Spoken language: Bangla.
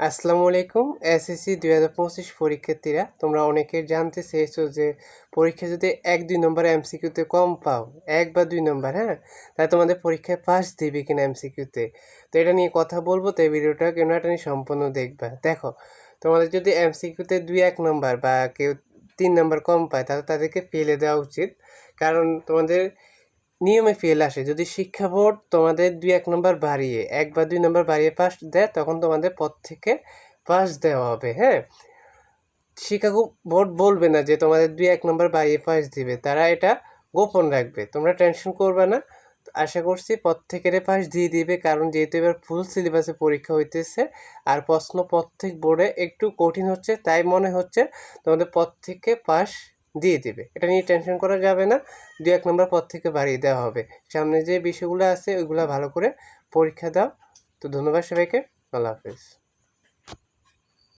আসসালামু আলাইকুম। এসএসসি দুই হাজার পঁচিশ পরীক্ষার্থীরা, তোমরা অনেকে জানতে চেয়েছো যে পরীক্ষা যদি এক দুই নম্বর এমসিকিউতে কম পাও, এক বা দুই নম্বর হ্যাঁ? তাহলে তোমাদের পরীক্ষায় পাস দিবে কিনা এমসিকিউতে। তো এটা নিয়ে কথা বলব তো এই ভিডিওটা কেন এটা নিয়ে সম্পূর্ণ দেখবা। দেখো, তোমাদের যদি এমসিকিউতে দুই এক নম্বর বা কেউ তিন নম্বর কম পায়, তাহলে তাদেরকে ফেলে দেওয়া উচিত। কারণ তোমাদের নিয়মে ফেল আসে। যদি শিক্ষা বোর্ড তোমাদের দুই এক নম্বর বাড়িয়ে, এক বা দুই নম্বর বাড়িয়ে পাস দেয়, তখন তোমাদের পদ থেকে পাস দেওয়া হবে হ্যাঁ? শিক্ষা বোর্ড বলবে না যে তোমাদের দুই এক নম্বর বাড়িয়ে পাস দিবে। তারা এটা গোপন রাখবে। তোমরা টেনশন করবে না। আশা করছি প্রত্যেকের পাস দিয়ে দিবে। কারণ যেহেতু এবার ফুল সিলেবাসে পরীক্ষা হইতেছে আর প্রশ্ন প্রত্যেক বোর্ডে একটু কঠিন হচ্ছে, তাই মনে হচ্ছে তোমাদের প্রত্যেককে পাস দিয়ে দেবে। এটা নিয়ে টেনশন করা যাবে না। দু এক নম্বর পর থেকে বাড়িয়ে দেওয়া হবে। সামনে যে বিষয়গুলো আছে, ওইগুলো ভালো করে পরীক্ষা দাও। তো ধন্যবাদ সবাইকে। আল্লাহ হাফিজ।